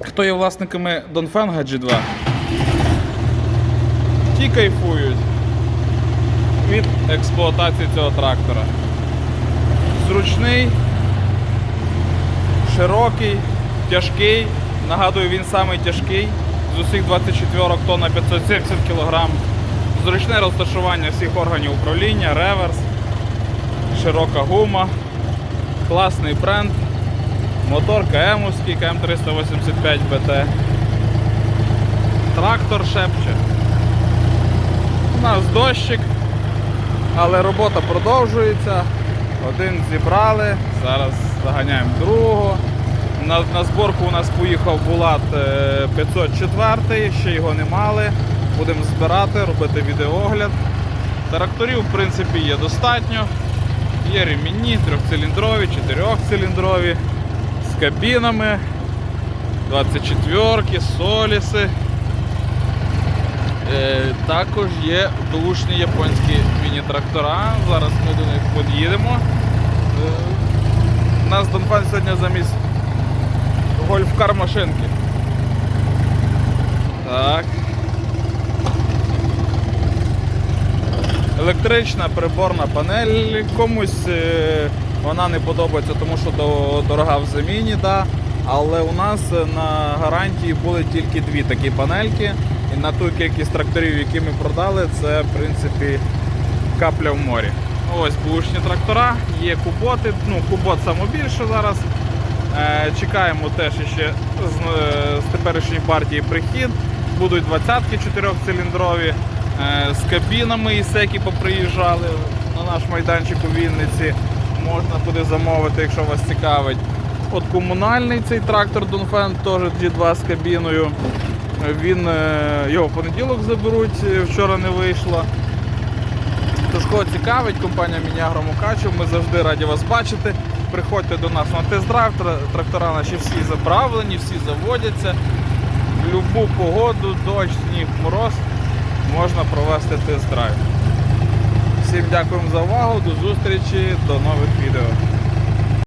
Хто є власниками Донфенга G2? Ті кайфують від експлуатації цього трактора. Зручний, широкий, тяжкий. Нагадую, він самий тяжкий. З усіх 24 тонн на 570 кг. Зручне розташування всіх органів управління, реверс, широка гума, класний бренд, мотор КМовський, КМ385 БТ. Трактор шепче. У нас дощик, але робота продовжується. Один зібрали, зараз заганяємо другого. На, на зборку у нас поїхав Булат е, 504, ще його не мали. Будемо збирати, робити відеогляд. Тракторів, в принципі, є достатньо. Є ремінні, трьохциліндрові, чотирьохциліндрові, з кабінами, 24-ки, соліси. Е, також є бушні японські міні-трактора. Зараз ми до них під'їдемо. Е, у нас Донфан сьогодні замість гольфкар машинки. Так. Електрична приборна панель. Комусь е, вона не подобається, тому що дорога в заміні, да. але у нас на гарантії були тільки дві такі панельки. І на ту кількість тракторів, які ми продали, це в принципі капля в морі. Ось бушні трактора, є куботи. Ну, кубот найбільше зараз. Е, Чекаємо теж ще з, е, з теперішньої партії прихід. Будуть 20-ки 4-циліндрові е, з кабінами і секі поприїжджали на наш майданчик у Вінниці. Можна буде замовити, якщо вас цікавить. От комунальний цей трактор Донфен теж G2 з кабіною. Він е, його в понеділок заберуть, е, вчора не вийшло. Тож кого цікавить, компанія Мініагро Мукачев, ми завжди раді вас бачити. Приходьте до нас на тест-драйв, трактора наші всі заправлені, всі заводяться. В будь-яку погоду, дощ, сніг, мороз можна провести тест-драйв. Всім дякуємо за увагу, до зустрічі, до нових відео.